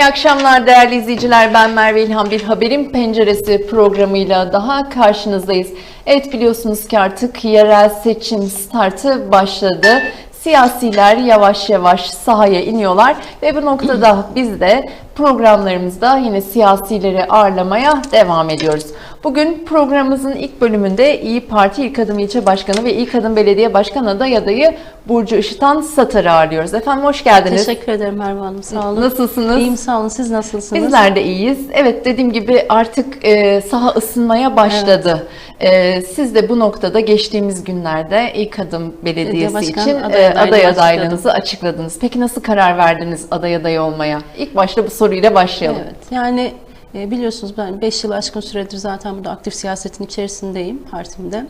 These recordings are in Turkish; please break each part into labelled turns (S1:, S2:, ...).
S1: İyi akşamlar değerli izleyiciler. Ben Merve İlhan Bir Haberin Penceresi programıyla daha karşınızdayız. Evet biliyorsunuz ki artık yerel seçim startı başladı. Siyasiler yavaş yavaş sahaya iniyorlar ve bu noktada biz de programlarımızda yine siyasileri ağırlamaya devam ediyoruz. Bugün programımızın ilk bölümünde İyi Parti İlk Adım İlçe Başkanı ve İlk Adım Belediye Başkanı adayı adayı Burcu Işıtan Satar'ı ağırlıyoruz. Efendim hoş geldiniz.
S2: Teşekkür ederim Merve Hanım. Sağ olun.
S1: Nasılsınız?
S2: İyiyim sağ olun. Siz nasılsınız?
S1: Bizler de iyiyiz. Evet dediğim gibi artık e, saha ısınmaya başladı. E, siz de bu noktada geçtiğimiz günlerde ilk adım belediyesi
S2: Belediye başkan
S1: için
S2: aday
S1: e, aday
S2: açıkladım.
S1: adaylığınızı açıkladınız. Peki nasıl karar verdiniz aday adayı olmaya? İlk başta bu soruyla başlayalım.
S2: Evet. Yani e, biliyorsunuz ben 5 yıl aşkın süredir zaten burada aktif siyasetin içerisindeyim partimde.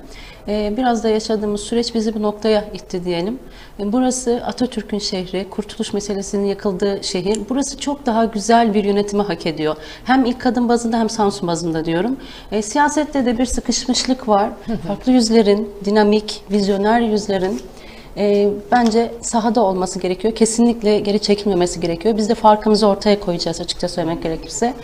S2: E, Biraz da yaşadığımız süreç bizi bu noktaya itti diyelim. E, Burası Atatürk'ün şehri, kurtuluş meselesinin yakıldığı şehir. Burası çok daha güzel bir yönetimi hak ediyor. Hem ilk kadın bazında hem Samsun bazında diyorum. E, Siyasette de bir sıkışmışlık var. Farklı yüzlerin, dinamik, vizyoner yüzlerin e, bence sahada olması gerekiyor. Kesinlikle geri çekilmemesi gerekiyor. Biz de farkımızı ortaya koyacağız açıkça söylemek gerekirse.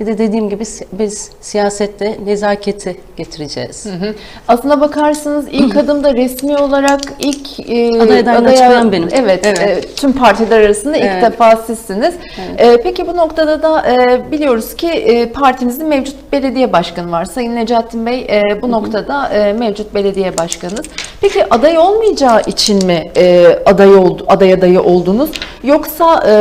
S2: Bir de dediğim gibi biz siyasette nezaketi getireceğiz.
S1: Hı. Aslına bakarsanız ilk adımda resmi olarak ilk e,
S2: Aday adaylığını
S1: adaya-
S2: açıklayan benim.
S1: Evet,
S2: Evet.
S1: e, tüm partiler arasında ilk
S2: Evet.
S1: defa sizsiniz. E, peki bu noktada da e, biliyoruz ki e, partimizin mevcut belediye başkanı var. Sayın Necatin Bey e, bu noktada e, mevcut belediye başkanınız. Peki aday olmayacağı için mi e, aday oldu, aday adayı oldunuz? Yoksa e,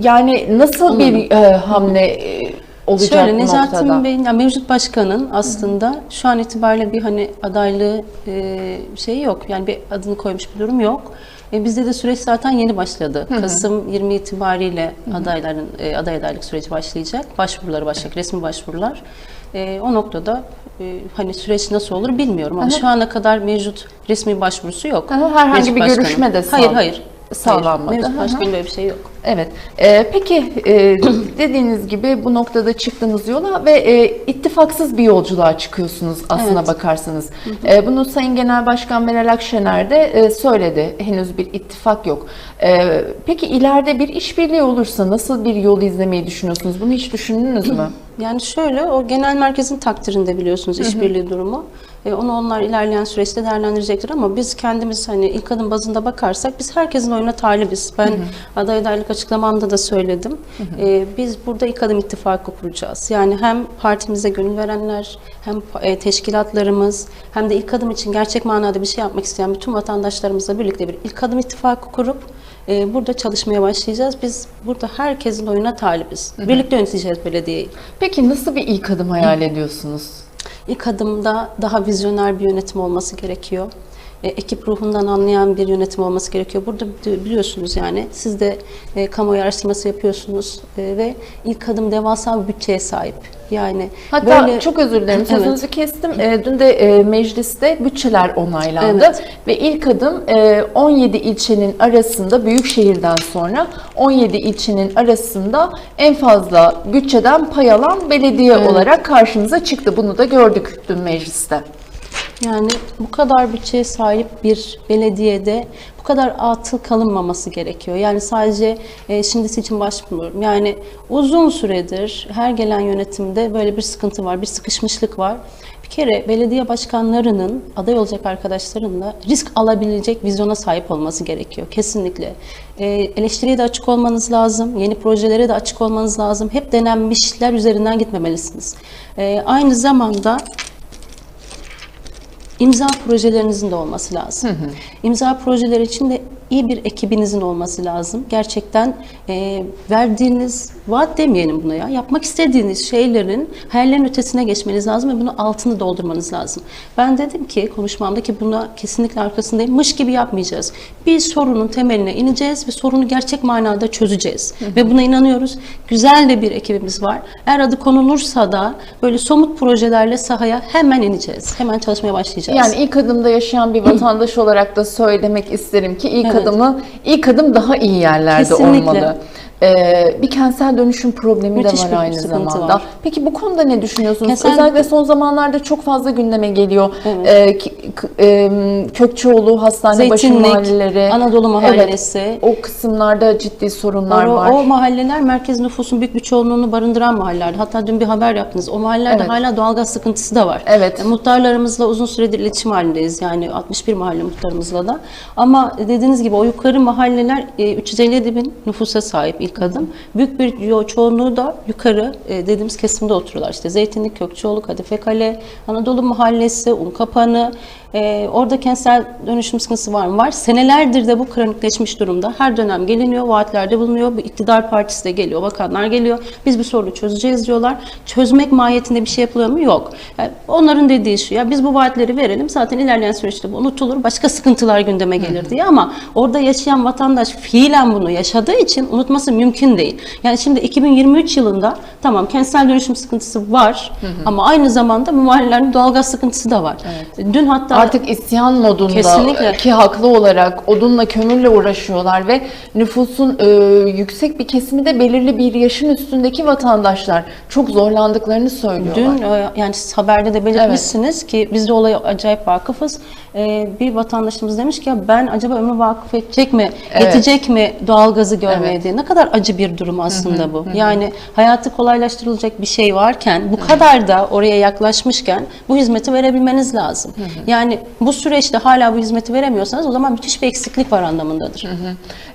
S1: yani nasıl bir e, hamle e, olacak
S2: Şöyle Nezahattin
S1: noktada?
S2: Bey'in, yani mevcut başkanın aslında şu an itibariyle bir hani adaylığı e, şeyi yok. Yani bir adını koymuş bir durum yok. E, bizde de süreç zaten yeni başladı. Kasım 20 itibariyle adayların e, aday adaylık süreci başlayacak. Başvuruları başlayacak, resmi başvurular. E, o noktada e, hani süreç nasıl olur bilmiyorum ama şu ana kadar mevcut resmi başvurusu yok.
S1: Aha, herhangi
S2: Mevcut
S1: bir
S2: başkanın.
S1: görüşme de
S2: Hayır,
S1: sağ-
S2: hayır.
S1: sağlanmadı.
S2: Hayır, mevcut başkanın böyle bir şey yok.
S1: Evet. Ee, peki e, dediğiniz gibi bu noktada çıktığınız yola ve e, ittifaksız bir yolculuğa çıkıyorsunuz aslına
S2: Evet.
S1: bakarsanız. E, bunu Sayın Genel Başkan Meral Akşener de e, söyledi. Henüz bir ittifak yok. E, peki ileride bir işbirliği olursa nasıl bir yol izlemeyi düşünüyorsunuz? Bunu hiç düşündünüz mü?
S2: Yani şöyle, o genel merkezin takdirinde biliyorsunuz işbirliği durumu. E, onu onlar ilerleyen süreçte değerlendirecektir ama biz kendimiz hani ilk adım bazında bakarsak biz herkesin oyuna talibiz. Ben aday adaylık açıklamamda da söyledim. E, biz burada ilk adım ittifakı kuracağız. Yani hem partimize gönül verenler, hem e, teşkilatlarımız, hem de ilk adım için gerçek manada bir şey yapmak isteyen bütün vatandaşlarımızla birlikte bir ilk adım ittifakı kurup e, burada çalışmaya başlayacağız. Biz burada herkesin oyuna talibiz. Birlikte yöneteceğiz belediyeyi.
S1: Peki nasıl bir ilk adım hayal ediyorsunuz?
S2: İlk adımda daha vizyoner bir yönetim olması gerekiyor. E, ekip ruhundan anlayan bir yönetim olması gerekiyor. Burada bi- biliyorsunuz yani siz de e, kamuoyu araştırması yapıyorsunuz e, ve ilk adım devasa bir bütçeye sahip. Yani
S1: Hatta
S2: böyle-
S1: çok özür dilerim
S2: Evet.
S1: sözünüzü kestim. E, dün de e, mecliste bütçeler onaylandı
S2: Evet.
S1: ve ilk adım e, 17 ilçenin arasında büyük şehirden sonra 17 ilçenin arasında en fazla bütçeden pay alan belediye
S2: Evet.
S1: olarak karşımıza çıktı. Bunu da gördük dün mecliste.
S2: Yani bu kadar bütçeye sahip bir belediyede bu kadar atıl kalınmaması gerekiyor. Yani sadece e, şimdisi için başvurmuyorum. Yani uzun süredir her gelen yönetimde böyle bir sıkıntı var, bir sıkışmışlık var. Bir kere belediye başkanlarının aday olacak arkadaşlarınla risk alabilecek vizyona sahip olması gerekiyor. Kesinlikle. E, eleştiriye de açık olmanız lazım. Yeni projelere de açık olmanız lazım. Hep denenmişler üzerinden gitmemelisiniz. E, aynı zamanda İmza projelerinizin de olması lazım. İmza projeleri için de iyi bir ekibinizin olması lazım. Gerçekten e, verdiğiniz, vaat demeyelim buna ya, yapmak istediğiniz şeylerin hayallerin ötesine geçmeniz lazım ve bunu altını doldurmanız lazım. Ben dedim ki konuşmamda ki buna kesinlikle arkasındayım. Mış gibi yapmayacağız. Bir sorunun temeline ineceğiz ve sorunu gerçek manada çözeceğiz. Ve buna inanıyoruz. Güzel de bir ekibimiz var. Eğer adı konulursa da böyle somut projelerle sahaya hemen ineceğiz. Hemen çalışmaya başlayacağız.
S1: Yani ilk adımda yaşayan bir vatandaş olarak da söylemek isterim ki ilk ilk adımı ilk adım daha iyi yerlerde
S2: Kesinlikle.
S1: olmalı. Ee, bir kentsel dönüşüm problemi
S2: Müthiş
S1: de var aynı zamanda.
S2: var.
S1: Peki bu konuda ne düşünüyorsunuz?
S2: Kentsel-
S1: Özellikle son zamanlarda çok fazla gündeme geliyor.
S2: Evet.
S1: Ee, e, Kökçeoğlu, Hastanebaşı
S2: Zeytinlik,
S1: mahalleleri.
S2: Anadolu Mahallesi.
S1: Evet, o kısımlarda ciddi sorunlar
S2: o,
S1: var.
S2: o mahalleler merkez nüfusun büyük bir çoğunluğunu barındıran mahalleler. Hatta dün bir haber yaptınız. O mahallelerde
S1: Evet.
S2: hala doğalgaz sıkıntısı da var.
S1: Evet.
S2: E, Muhtarlarımızla uzun süredir iletişim halindeyiz. Yani 61 mahalle muhtarımızla da. Ama dediğiniz gibi o yukarı mahalleler e, 357 bin nüfusa sahip ilk adım. Büyük bir çoğunluğu da yukarı e, dediğimiz kesimde oturuyorlar. İşte Zeytinlik, Kökçeoğlu, Kadife Kale, Anadolu Mahallesi, Unkapanı. E, orada kentsel dönüşüm sıkıntısı var mı? Var. Senelerdir de bu kronikleşmiş durumda. Her dönem geliniyor, vaatlerde bulunuyor. Bu iktidar partisi de geliyor, bakanlar geliyor. Biz bir sorunu çözeceğiz diyorlar. Çözmek mahiyetinde bir şey yapılıyor mu? Yok. Yani onların dediği şu ya biz bu vaatleri verelim zaten ilerleyen süreçte bu unutulur. Başka sıkıntılar gündeme gelir diye ama orada yaşayan vatandaş fiilen bunu yaşadığı için unutması mümkün değil. Yani şimdi 2023 yılında tamam kentsel dönüşüm sıkıntısı var ama aynı zamanda bu mahallelerin doğalgaz sıkıntısı da var. Dün hatta
S1: Artık isyan modunda
S2: Kesinlikle.
S1: ki haklı olarak odunla kömürle uğraşıyorlar ve nüfusun e, yüksek bir kesimi de belirli bir yaşın üstündeki vatandaşlar çok zorlandıklarını söylüyorlar.
S2: Dün e, yani siz haberde de belirtmişsiniz ki biz de olaya acayip vakıfız. E, bir vatandaşımız demiş ki ya ben acaba ömrü vakıf edecek mi,
S1: Evet.
S2: yetecek mi doğalgazı görmeye
S1: Evet.
S2: diye. Ne kadar acı bir durum aslında bu. Yani hayatı kolaylaştırılacak bir şey varken bu kadar da oraya yaklaşmışken bu hizmeti verebilmeniz lazım. Yani bu süreçte hala bu hizmeti veremiyorsanız o zaman müthiş bir eksiklik var anlamındadır.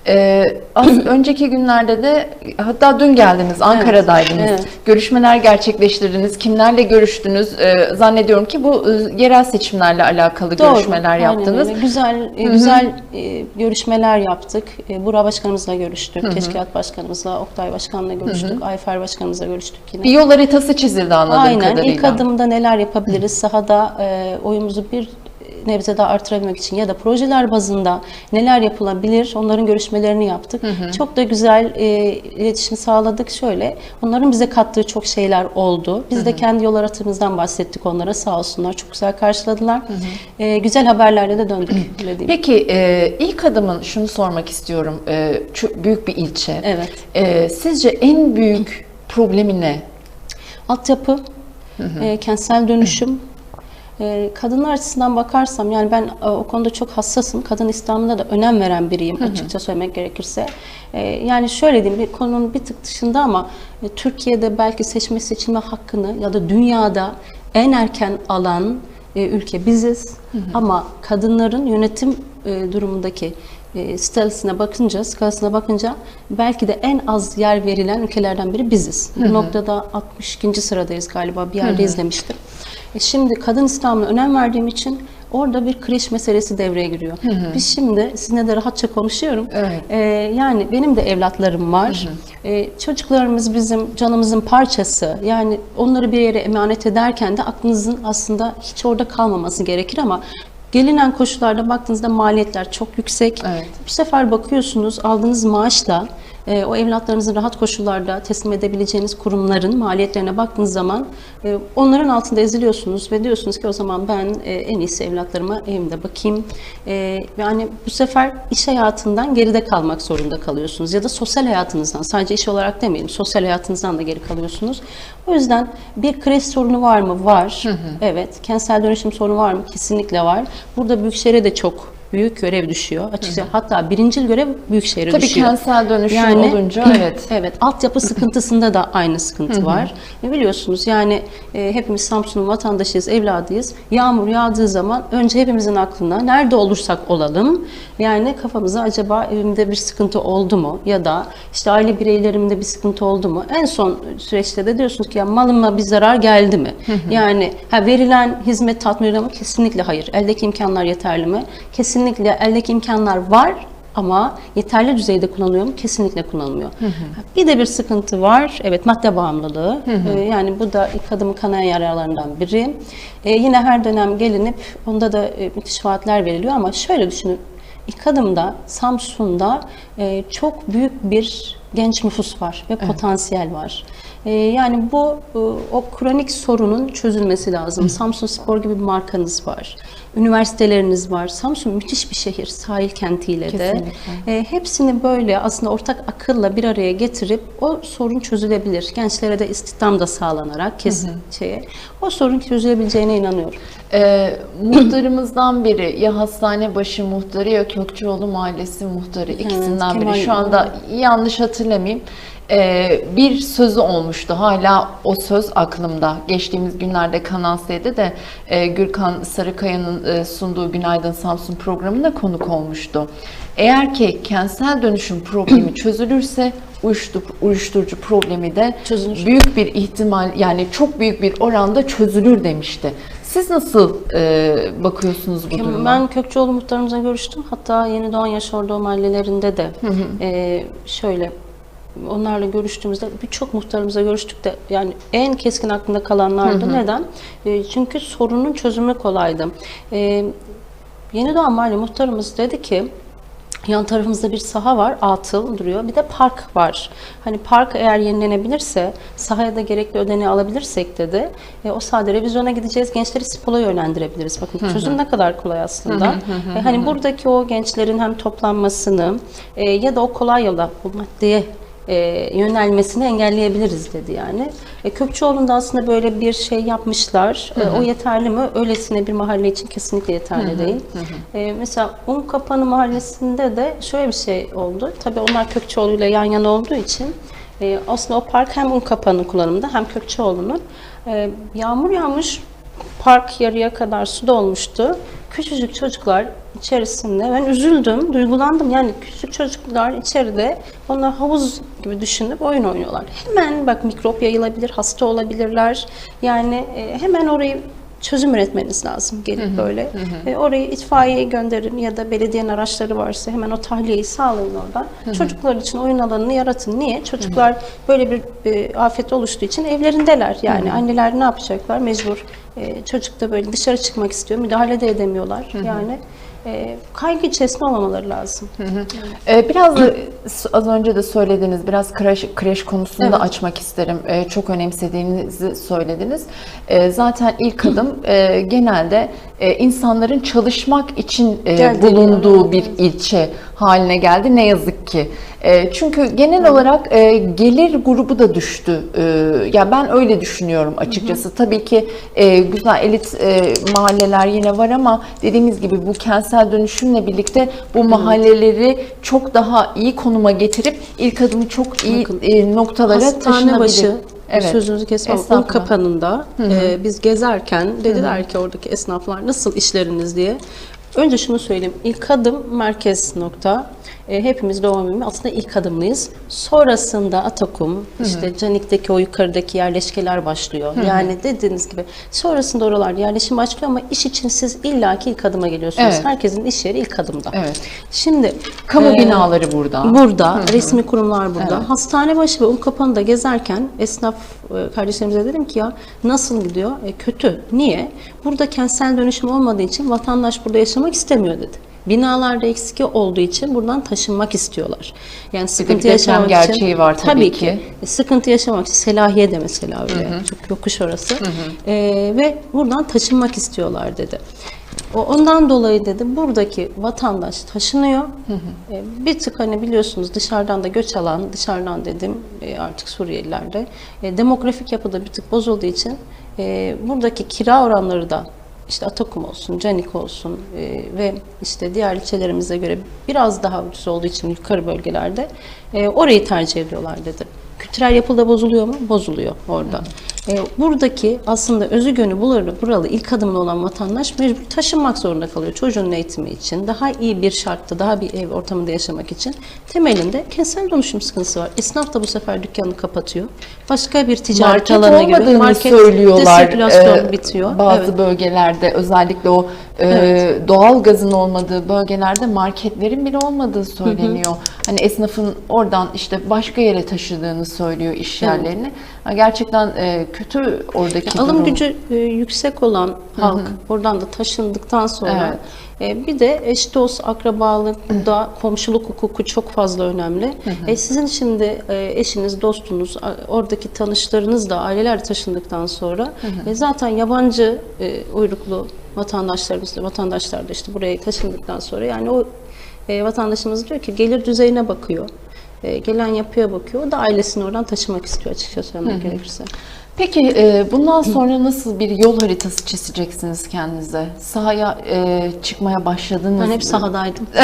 S1: Ee, az önceki günlerde de hatta dün geldiniz Ankara'daydınız.
S2: evet.
S1: Görüşmeler gerçekleştirdiniz. Kimlerle görüştünüz? Ee, zannediyorum ki bu e, yerel seçimlerle alakalı görüşmeler
S2: aynen
S1: yaptınız.
S2: öyle. Güzel e, güzel e, görüşmeler yaptık. E, Burak Başkanımızla görüştük. Teşkilat Başkanımızla, Oktay Başkan'la görüştük. Ayfer Başkanımızla görüştük yine.
S1: Bir yol haritası çizildi anladığım
S2: Aynen.
S1: kadarıyla.
S2: İlk adımda neler yapabiliriz? Sahada e, oyumuzu bir nebze daha artırabilmek için ya da projeler bazında neler yapılabilir? Onların görüşmelerini yaptık. Çok da güzel e, iletişim sağladık. Şöyle, onların bize kattığı çok şeyler oldu. Biz de kendi yol haritamızdan bahsettik onlara. Sağ olsunlar. Çok güzel karşıladılar. E, güzel haberlerle de döndük.
S1: Peki e, ilk adımın şunu sormak istiyorum. E, büyük bir ilçe.
S2: Evet.
S1: E, sizce en büyük problemi ne?
S2: Altyapı, e, kentsel dönüşüm. E, kadınlar açısından bakarsam yani ben e, o konuda çok hassasım. Kadın İslam'da da önem veren biriyim açıkça söylemek gerekirse. E, yani şöyle diyeyim bir konunun bir tık dışında ama e, Türkiye'de belki seçme seçilme hakkını ya da dünyada en erken alan e, ülke biziz. Ama kadınların yönetim e, durumundaki e, bakınca, skalasına bakınca belki de en az yer verilen ülkelerden biri biziz. Bu noktada 62. sıradayız galiba bir yerde izlemiştim. E, şimdi kadın İslam'ına önem verdiğim için orada bir kreş meselesi devreye giriyor. Biz şimdi sizinle de rahatça konuşuyorum.
S1: Evet.
S2: E, yani benim de evlatlarım var. E, çocuklarımız bizim canımızın parçası. Yani onları bir yere emanet ederken de aklınızın aslında hiç orada kalmaması gerekir ama gelinen koşullarda baktığınızda maliyetler çok yüksek.
S1: Evet.
S2: Bu sefer bakıyorsunuz aldığınız maaşla e, o evlatlarınızı rahat koşullarda teslim edebileceğiniz kurumların maliyetlerine baktığınız zaman e, onların altında eziliyorsunuz ve diyorsunuz ki o zaman ben e, en iyisi evlatlarıma evimde bakayım. E, yani bu sefer iş hayatından geride kalmak zorunda kalıyorsunuz ya da sosyal hayatınızdan sadece iş olarak demeyelim sosyal hayatınızdan da geri kalıyorsunuz. O yüzden bir kreş sorunu var mı? Var. Evet. Kentsel dönüşüm sorunu var mı? Kesinlikle var. Burada Büyükşehir'e de çok büyük görev düşüyor. Açıkçası hatta birincil görev Büyükşehir'e
S1: Tabii
S2: düşüyor.
S1: kentsel dönüşüm olunca evet.
S2: Evet, altyapı sıkıntısında da aynı sıkıntı var. Ve biliyorsunuz yani e, hepimiz Samsun'un vatandaşıyız, evladıyız. Yağmur yağdığı zaman önce hepimizin aklına nerede olursak olalım yani kafamıza acaba evimde bir sıkıntı oldu mu ya da işte aile bireylerimde bir sıkıntı oldu mu? En son süreçte de diyorsunuz ki ya malıma bir zarar geldi mi? Yani ha, verilen hizmet tatmin ediyor mu? Kesinlikle hayır. Eldeki imkanlar yeterli mi? Kesinlikle eldeki imkanlar var ama yeterli düzeyde kullanılıyor mu? Kesinlikle kullanılmıyor. Bir de bir sıkıntı var. Evet madde bağımlılığı. Ee, yani bu da ilk adımı kanayan yaralarından biri. Ee, yine her dönem gelinip onda da e, müthiş vaatler veriliyor ama şöyle düşünün. İlk adımda Samsun'da e, çok büyük bir genç nüfus var ve potansiyel var. E, yani bu e, o kronik sorunun çözülmesi lazım. Samsun Spor gibi bir markanız var. Üniversiteleriniz var. Samsun müthiş bir şehir. Sahil kentiyle de. E, hepsini böyle aslında ortak akılla bir araya getirip o sorun çözülebilir. Gençlere de istihdam da sağlanarak kesin şeye. O sorun çözülebileceğine inanıyorum.
S1: Ee, muhtarımızdan biri ya Hastanebaşı muhtarı ya Kökçeoğlu Mahallesi muhtarı ikisinden
S2: Kemal
S1: biri. Şu anda yanlış hatırlamayayım. Ee, bir sözü olmuştu. Hala o söz aklımda. Geçtiğimiz günlerde Kanal S'de de e, Gürkan Sarıkaya'nın e, sunduğu Günaydın Samsun programında konuk olmuştu. Eğer ki kentsel dönüşüm problemi çözülürse uyuşturucu, uyuşturucu problemi de
S2: Çözülür.
S1: büyük bir ihtimal yani çok büyük bir oranda çözülür demişti. Siz nasıl e, bakıyorsunuz bu duruma?
S2: Ben Kökçeoğlu muhtarımıza görüştüm. Hatta Yeni Doğan Yaşorduğu mahallelerinde de e, şöyle onlarla görüştüğümüzde birçok muhtarımıza görüştük de yani en keskin aklımda kalanlardı. Neden? E, çünkü sorunun çözümü kolaydı. E, Yeni Doğan Mahalle muhtarımız dedi ki Yan tarafımızda bir saha var, atıl duruyor. Bir de park var. Hani park eğer yenilenebilirse, sahaya da gerekli ödeneği alabilirsek dedi. E, o sahada revizyona gideceğiz, gençleri spola yönlendirebiliriz. Bakın çözüm ne kadar kolay aslında. E, hani buradaki o gençlerin hem toplanmasını e, ya da o kolay yola, bu maddeye e, yönelmesini engelleyebiliriz dedi yani. E, Kökçeoğlu'nda aslında böyle bir şey yapmışlar. E, o yeterli mi? Öylesine bir mahalle için kesinlikle yeterli değil. E, mesela Unkapanı mahallesinde de şöyle bir şey oldu. Tabii onlar Kökçeoğlu ile yan yana olduğu için e, aslında o park hem Unkapanı kullanımında hem Kökçeoğlu'nun. E, yağmur yağmış, park yarıya kadar su dolmuştu. Küçücük çocuklar içerisinde ben üzüldüm, duygulandım. Yani küçük çocuklar içeride onlar havuz gibi düşünüp oyun oynuyorlar. Hemen bak mikrop yayılabilir, hasta olabilirler. Yani e, hemen orayı çözüm üretmeniz lazım gelip böyle. E, orayı itfaiye gönderin ya da belediyenin araçları varsa hemen o tahliyeyi sağlayın oradan. Çocuklar için oyun alanını yaratın. Niye? Çocuklar böyle bir e, afet oluştuğu için evlerindeler. Yani anneler ne yapacaklar? Mecbur e, çocuk da böyle dışarı çıkmak istiyor. Müdahale de edemiyorlar. Yani e, kaygı içerisinde olmamaları lazım.
S1: Ee, biraz da az önce de söylediğiniz biraz kreş, kreş konusunu da
S2: Evet.
S1: açmak isterim. Ee, çok önemsediğinizi söylediniz. Ee, zaten ilk adım e, genelde e, insanların çalışmak için e, bulunduğu
S2: bir
S1: ilçe haline geldi ne yazık ki. E, çünkü genel olarak e, gelir grubu da düştü. E, ya ben öyle düşünüyorum açıkçası. Tabii ki e, güzel elit e, mahalleler yine var ama dediğimiz gibi bu kentsel dönüşümle birlikte bu mahalleleri çok daha iyi konuma getirip ilk adımı çok iyi
S2: Bakın,
S1: noktalara taşınabilir.
S2: başı sözünüzü kesmem. Un kapanında e, biz gezerken dediler ki oradaki esnaflar nasıl işleriniz diye. Önce şunu söyleyeyim. İlk adım merkez nokta. E, hepimiz doğum evimi aslında ilk adımlıyız. Sonrasında Atakum, işte Canik'teki o yukarıdaki yerleşkeler başlıyor. Yani dediğiniz gibi sonrasında oralar yerleşim başlıyor ama iş için siz illaki ilk adıma geliyorsunuz.
S1: Evet.
S2: Herkesin iş yeri ilk adımda.
S1: Evet.
S2: Şimdi
S1: Kamu
S2: e,
S1: binaları burada.
S2: Burada, resmi kurumlar burada. Hastane başı ve Unkapanı'da gezerken esnaf e, kardeşlerimize dedim ki ya nasıl gidiyor? E, kötü. Niye? Burada kentsel dönüşüm olmadığı için vatandaş burada yaşamak istemiyor dedi. Binalarda eksik olduğu için buradan taşınmak istiyorlar. Yani sıkıntı
S1: deprem
S2: yaşamak için.
S1: gerçeği var tabii ki.
S2: E, Sıkıntı yaşamak için Selahiye de mesela öyle. Çok yokuş orası. E, ve buradan taşınmak istiyorlar dedi. O ondan dolayı dedi buradaki vatandaş taşınıyor. E, bir tık hani biliyorsunuz dışarıdan da göç alan, dışarıdan dedim e, artık Suriyeliler de demografik yapıda bir tık bozulduğu için buradaki kira oranları da işte Atakum olsun, Canik olsun e, ve işte diğer ilçelerimize göre biraz daha ucuz olduğu için yukarı bölgelerde e, orayı tercih ediyorlar dedi. Kültürel yapıda bozuluyor mu? Bozuluyor orada. E, buradaki aslında özü gönü buralı, buralı ilk adımlı olan vatandaş mecbur taşınmak zorunda kalıyor. Çocuğun eğitimi için, daha iyi bir şartta, daha bir ev ortamında yaşamak için. Temelinde kentsel dönüşüm sıkıntısı var. Esnaf da bu sefer dükkanını kapatıyor. Başka bir ticaret
S1: Market
S2: gibi.
S1: olmadığını
S2: Market
S1: söylüyorlar.
S2: sirkülasyon
S1: e,
S2: bitiyor.
S1: Bazı
S2: Evet.
S1: bölgelerde özellikle o e, doğal gazın olmadığı bölgelerde marketlerin bile olmadığı söyleniyor. Hani esnafın oradan işte başka yere taşıdığını söylüyor iş yerlerini. Ha, Gerçekten e, kötü oradaki
S2: Alım
S1: durum.
S2: gücü e, yüksek olan halk oradan da taşındıktan sonra e, bir de eş dost akrabalıkta komşuluk hukuku çok fazla önemli. E, sizin şimdi e, eşiniz, dostunuz, oradaki tanışlarınız da aileler taşındıktan sonra e, zaten yabancı e, uyruklu vatandaşlarımız da vatandaşlar da işte buraya taşındıktan sonra yani o e, vatandaşımız diyor ki gelir düzeyine bakıyor. E, gelen yapıya bakıyor. O da ailesini oradan taşımak istiyor açıkça söylemek gerekirse.
S1: Peki e, bundan sonra nasıl bir yol haritası çizeceksiniz kendinize? Sahaya e, çıkmaya başladınız
S2: Ben hep sahadaydım.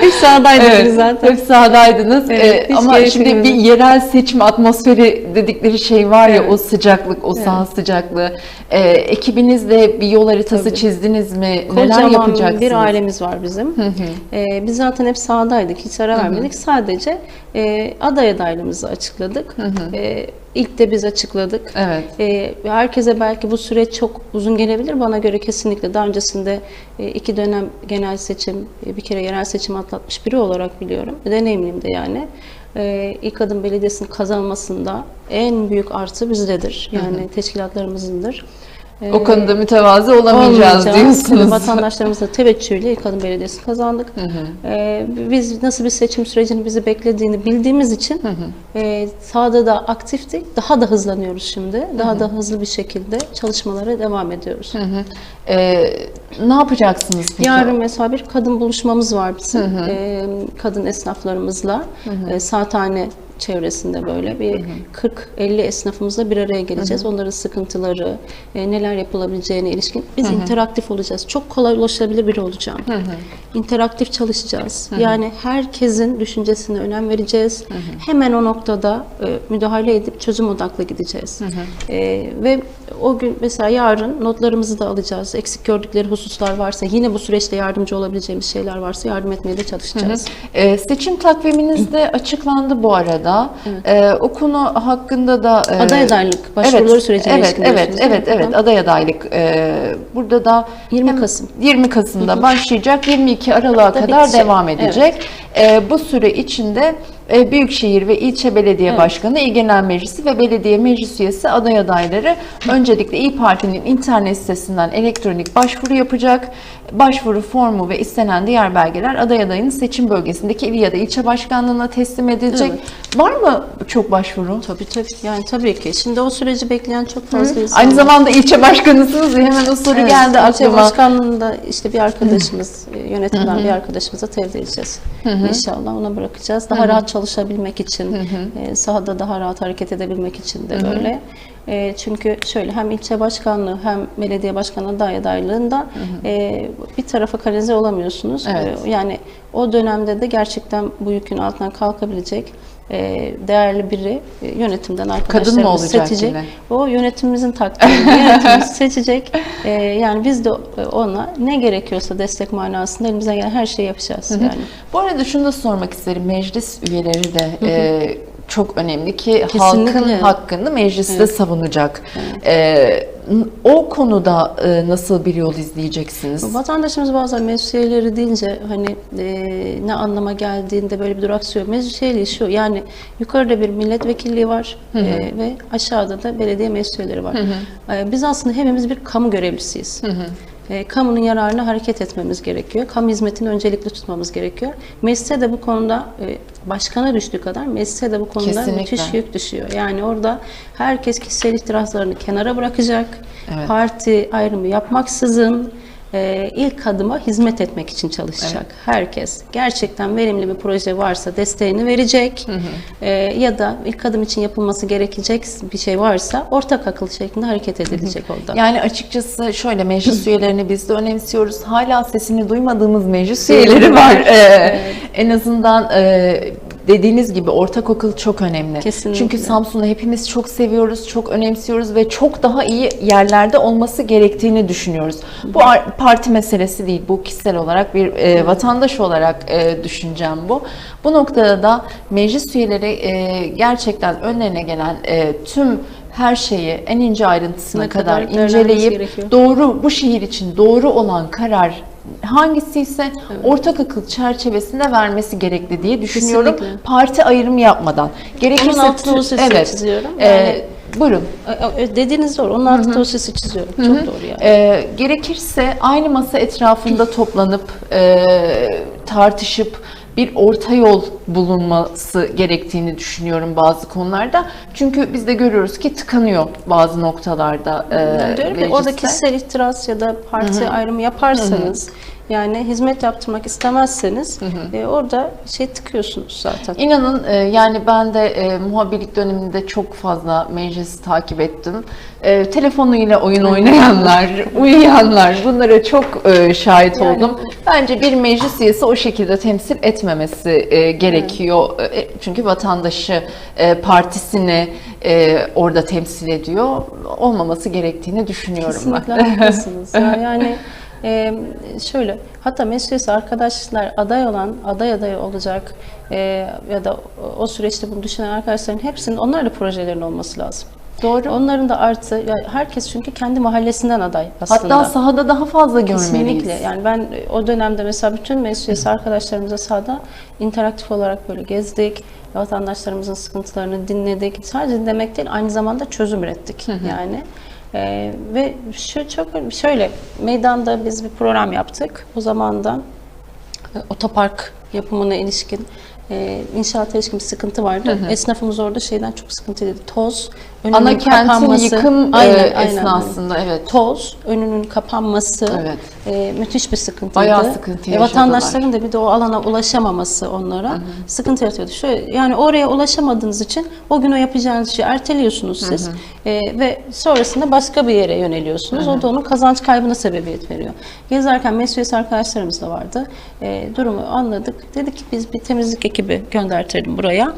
S2: hep sahadaydık biz zaten.
S1: Hep sahadaydınız.
S2: Evet,
S1: Ee,
S2: hiç
S1: ama şimdi bir yerel seçim atmosferi dedikleri şey var ya
S2: Evet.
S1: o sıcaklık, o saha sıcaklığı. Ee, ekibinizle bir yol haritası
S2: Tabii.
S1: çizdiniz mi? Neler
S2: Kocaman
S1: yapacaksınız?
S2: bir ailemiz var bizim. Ee, biz zaten hep sahadaydık, hiç ara vermedik. Sadece e, aday adaylığımızı açıkladık. Ee, ilk de biz açıkladık.
S1: Evet.
S2: Ee, herkese belki bu süreç çok uzun gelebilir. Bana göre kesinlikle daha öncesinde e, iki dönem genel seçim, e, bir kere yerel seçim atlatmış biri olarak biliyorum. Deneyimliyim de yani. Ee, İlk Adım Belediyesi'nin kazanmasında en büyük artı bizdedir. Yani teşkilatlarımızındır. Ee,
S1: O konuda mütevazı olamayacağız
S2: Olmayacağız.
S1: diyorsunuz.
S2: Vatandaşlarımızla teveccühüyle Adım Belediyesi kazandık. Ee, biz nasıl bir seçim sürecinin bizi beklediğini bildiğimiz için e, sahada da aktiftik. Daha da hızlanıyoruz şimdi. Daha da hızlı bir şekilde çalışmalara devam ediyoruz.
S1: Hı hı. Ee, ne yapacaksınız peki?
S2: Yarın mesela bir kadın buluşmamız var bizim. Ee, kadın esnaflarımızla. Ee, Saathane çevresinde böyle bir 40-50 esnafımızla bir araya geleceğiz. Onların sıkıntıları, e, neler yapılabileceğine ilişkin. Biz interaktif olacağız. Çok kolay ulaşılabilir biri olacağım. İnteraktif çalışacağız. Yani herkesin düşüncesine önem vereceğiz. Hemen o noktada e, müdahale edip çözüm odaklı gideceğiz. E, ve o gün mesela yarın notlarımızı da alacağız. Eksik gördükleri hususlar varsa yine bu süreçte yardımcı olabileceğimiz şeyler varsa yardım etmeye de çalışacağız.
S1: Ee, seçim takviminizde açıklandı bu arada. Ee, o konu hakkında da e,
S2: Aday adaylık başvuruları sürecine
S1: evet,
S2: ilişkin
S1: evet, evet,
S2: değil mi?
S1: evet, aday adaylık. Ee, burada da
S2: 20
S1: hem
S2: Kasım.
S1: 20 Kasım'da başlayacak, 22 Aralık'a
S2: Da
S1: kadar
S2: bitecek.
S1: devam edecek. Ee, bu süre içinde e, Büyükşehir ve ilçe belediye
S2: Evet.
S1: başkanı, il genel meclisi ve belediye meclis üyesi aday adayları öncelikle İyi Parti'nin internet sitesinden elektronik başvuru yapacak. Başvuru formu ve istenen diğer belgeler aday adayının seçim bölgesindeki il ya da ilçe başkanlığına teslim edilecek. Var mı çok başvuru?
S2: Tabii tabii. Yani tabii ki. Şimdi o süreci bekleyen çok fazla insan
S1: Aynı
S2: var.
S1: zamanda ilçe başkanısınız ya hemen o soru
S2: Evet,
S1: geldi
S2: ilçe
S1: aklıma.
S2: başkanlığında işte bir arkadaşımız, e, yönetimden bir arkadaşımıza tevdi edeceğiz. İnşallah ona bırakacağız. Daha rahat çalışabilmek için, e, sahada daha rahat hareket edebilmek için de böyle. E, çünkü şöyle hem ilçe başkanlığı hem belediye başkanı aday adaylığında e, bir tarafa kanalize olamıyorsunuz.
S1: Evet.
S2: E, yani o dönemde de gerçekten bu yükün altından kalkabilecek değerli biri e, yönetimden arkadaşlarımız
S1: olacak
S2: seçecek.
S1: yine?
S2: O yönetimimizin takdiri. Yönetimimiz seçecek. Ee, yani biz de e, ona ne gerekiyorsa destek manasında elimizden gelen her şeyi yapacağız yani.
S1: Bu arada şunu da sormak isterim. Meclis üyeleri de e, çok önemli ki
S2: Kesinlikle.
S1: halkın hakkını mecliste savunacak. E, n- o konuda e, nasıl bir yol izleyeceksiniz?
S2: Vatandaşımız bazen meclis üyeleri deyince hani e, ne anlama geldiğinde böyle bir duraksıyor. Meclis üyeliği şu yani yukarıda bir milletvekilliği var e, ve aşağıda da belediye meclis üyeleri var. E, biz aslında hepimiz bir kamu görevlisiyiz. E, kamunun yararına hareket etmemiz gerekiyor. Kamu hizmetini öncelikli tutmamız gerekiyor. Meclise de bu konuda e, başkana düştüğü kadar meclise de bu konuda
S1: Kesinlikle.
S2: müthiş yük düşüyor. Yani orada herkes kişisel ihtiraslarını kenara bırakacak.
S1: Evet.
S2: Parti ayrımı yapmaksızın e, ilk adıma hizmet etmek için çalışacak. Herkes gerçekten verimli bir proje varsa desteğini verecek E, ya da ilk adım için yapılması gerekecek bir şey varsa ortak akıl şeklinde hareket edilecek orada.
S1: Yani açıkçası şöyle meclis üyelerini biz de önemsiyoruz. Hala sesini duymadığımız meclis üyeleri var. Ee, En azından e, dediğiniz gibi ortak akıl çok önemli.
S2: Kesinlikle.
S1: Çünkü Samsun'u hepimiz çok seviyoruz, çok önemsiyoruz ve çok daha iyi yerlerde olması gerektiğini düşünüyoruz. Bu ar- parti meselesi değil, bu kişisel olarak bir e, vatandaş olarak e, düşüncem bu. Bu noktada da meclis üyeleri e, gerçekten önlerine gelen e, tüm her şeyi en ince ayrıntısına
S2: Ne
S1: kadar,
S2: kadar
S1: inceleyip doğru bu şehir için doğru olan karar hangisi ise ortak akıl çerçevesinde vermesi gerekli diye düşünüyorum.
S2: Kesinlikle.
S1: Parti ayrımı yapmadan. Gerekirse
S2: Onun altını
S1: tü-
S2: hususiyle
S1: evet,
S2: çiziyorum.
S1: e,
S2: Yani
S1: Buyurun.
S2: E, e, Dediğiniz doğru. Onun altında o sesi çiziyorum. Çok doğru yani.
S1: Ee, gerekirse aynı masa etrafında toplanıp e, tartışıp bir orta yol bulunması gerektiğini düşünüyorum bazı konularda. Çünkü biz de görüyoruz ki tıkanıyor bazı noktalarda. E,
S2: diyorum ki orada kişisel ihtiras ya da parti ayrımı yaparsanız yani hizmet yaptırmak istemezseniz e, orada şey tıkıyorsunuz zaten.
S1: İnanın e, yani ben de e, muhabirlik döneminde çok fazla meclisi takip ettim. E, telefonuyla oyun oynayanlar, uyuyanlar bunlara çok e, şahit
S2: Yani-
S1: oldum. Bence bir meclis üyesi o şekilde temsil etmemesi e, gerekiyor. E, çünkü vatandaşı, e, partisini e, orada temsil ediyor. Olmaması gerektiğini düşünüyorum
S2: Kesinlikle
S1: ben.
S2: haklısınız. Ya yani e, şöyle hatta meclis arkadaşlar aday olan aday adayı olacak e, ya da o süreçte bunu düşünen arkadaşların hepsinin onlarla projelerin olması lazım.
S1: Doğru.
S2: Onların da artı herkes çünkü kendi mahallesinden aday aslında.
S1: Hatta sahada daha fazla görmeliyiz.
S2: Kesinlikle. Yani ben o dönemde mesela bütün meclis arkadaşlarımıza sahada interaktif olarak böyle gezdik. Vatandaşlarımızın sıkıntılarını dinledik. Sadece dinlemek değil, aynı zamanda çözüm ürettik. Yani Ee, ve şu çok şöyle meydanda biz bir program yaptık. O zamandan e, otopark yapımına ilişkin e, inşaata ilişkin bir sıkıntı vardı. Esnafımız orada şeyden çok sıkıntılıydı. Toz, önünün
S1: Ana kentin
S2: kapanması.
S1: yıkım e,
S2: Aynen, aynen.
S1: esnasında evet.
S2: Toz, önünün kapanması
S1: Evet.
S2: e, müthiş bir sıkıntıydı.
S1: Bayağı sıkıntı
S2: E, vatandaşların da bir de o alana ulaşamaması onlara sıkıntı yaratıyordu. Şöyle, yani oraya ulaşamadığınız için o gün o yapacağınız işi erteliyorsunuz siz E, ve sonrasında başka bir yere yöneliyorsunuz. O da onun kazanç kaybına sebebiyet veriyor. Gezerken mesleği arkadaşlarımız da vardı. E, durumu anladık. Dedik ki biz bir temizlik ekibi göndertelim buraya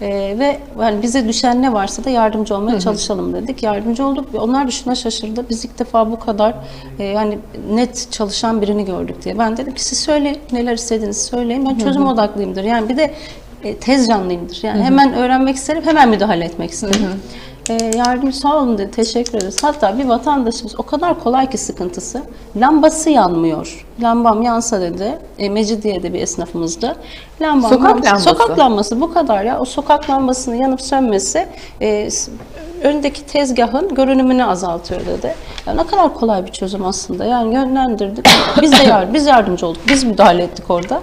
S2: E, ve yani bize düşen ne varsa da yardımcı olmaya çalışalım dedik. Yardımcı olduk onlar da şuna şaşırdı. Biz ilk defa bu kadar e, yani net çalışan birini gördük diye. Ben dedim ki siz söyleyin neler istediğinizi söyleyin. Ben çözüm odaklıyımdır. Yani bir de e, tez canlıyımdır. Yani hemen öğrenmek isterim, hemen müdahale etmek isterim. E, yardımcı sağ olun dedi. Teşekkür ederiz. Hatta bir vatandaşımız o kadar kolay ki sıkıntısı. Lambası yanmıyor. Lambam yansa dedi. E, Mecidiye'de bir esnafımızdı. Lambam
S1: Sokak
S2: yansa-
S1: lambası.
S2: Sokak lambası bu kadar ya. O sokak lambasının yanıp sönmesi e, öndeki tezgahın görünümünü azaltıyor dedi. Ya ne kadar kolay bir çözüm aslında. Yani yönlendirdik. Biz de yar biz yardımcı olduk. Biz müdahale ettik orada.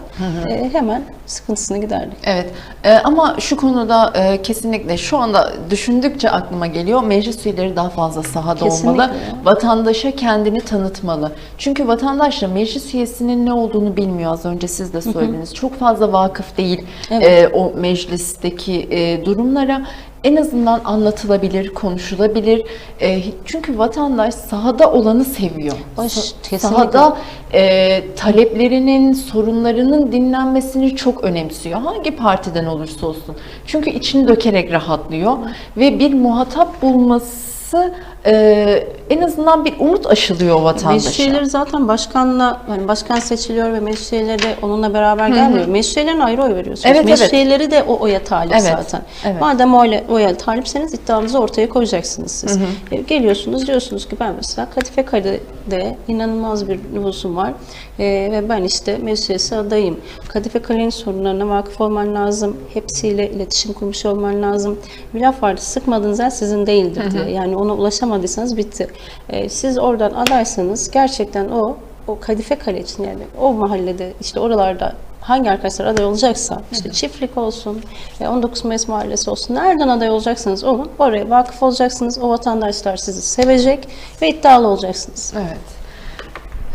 S2: E, hemen sıkıntısını giderdik.
S1: Evet Ee, ama şu konuda e, kesinlikle şu anda düşündükçe aklıma geliyor meclis üyeleri daha fazla sahada
S2: Kesinlikle
S1: olmalı. Vatandaşa kendini tanıtmalı. Çünkü vatandaş da meclis üyesinin ne olduğunu bilmiyor az önce siz de söylediniz. Çok fazla vakıf değil
S2: Evet.
S1: e, o meclisteki e, durumlara. En azından anlatılabilir, konuşulabilir. E, çünkü vatandaş sahada olanı seviyor.
S2: Baş- kesinlikle.
S1: Sahada e, taleplerinin, sorunlarının dinlenmesini çok önemsiyor. Hangi partiden olursa olsun. Çünkü içini dökerek rahatlıyor ve bir muhatap bulması e, en azından bir umut aşılıyor
S2: Meclis
S1: vatandaşa.
S2: üyeleri zaten başkanla, yani başkan seçiliyor ve meclis üyeleri de onunla beraber gelmiyor. Meclis üyelerine ayrı oy veriyorsunuz.
S1: Evet,
S2: meclis
S1: evet.
S2: üyeleri de o oya talip
S1: Evet,
S2: zaten.
S1: evet.
S2: Madem oya, oya talipseniz iddianızı ortaya koyacaksınız siz. E, Geliyorsunuz diyorsunuz ki ben mesela Kadife Kale'de inanılmaz bir nüfusum var E, ve ben işte meclis üyesi adayım. Kadife Kale'nin sorunlarına vakıf olman lazım. Hepsiyle iletişim kurmuş olman lazım. Bir laf vardı sıkmadığınız el sizin değildir diye. Yani ona ulaşamadıysanız bitti. E, siz oradan adaysanız gerçekten o o Kadife Kale için yani o mahallede işte oralarda hangi arkadaşlar aday olacaksa işte çiftlik olsun, e, 19 Mayıs mahallesi olsun nereden aday olacaksanız olun oraya vakıf olacaksınız. O vatandaşlar sizi sevecek ve iddialı olacaksınız.
S1: Evet.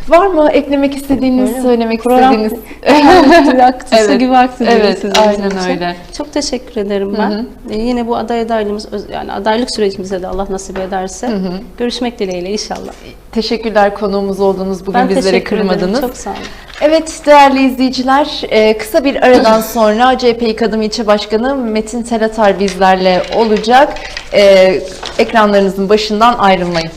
S1: Var mı eklemek istediğiniz,
S2: Öyle
S1: söylemek
S2: Program-
S1: istediğiniz?
S2: Aktı, aktısı
S1: Evet,
S2: gibi diyorum
S1: evet,
S2: sizin
S1: aynen
S2: için.
S1: öyle.
S2: Çok teşekkür ederim ben. E, yine bu aday adaylığımız yani adaylık sürecimize de Allah nasip ederse görüşmek dileğiyle inşallah.
S1: Teşekkürler konuğumuz oldunuz. Bugün
S2: Ben
S1: bizleri
S2: teşekkür ederim.
S1: kırmadınız.
S2: Çok sağ olun.
S1: Evet değerli izleyiciler e, kısa bir aradan sonra CHP Kadın İlçe Başkanı Metin Teratar bizlerle olacak. E, Ekranlarınızın başından ayrılmayın.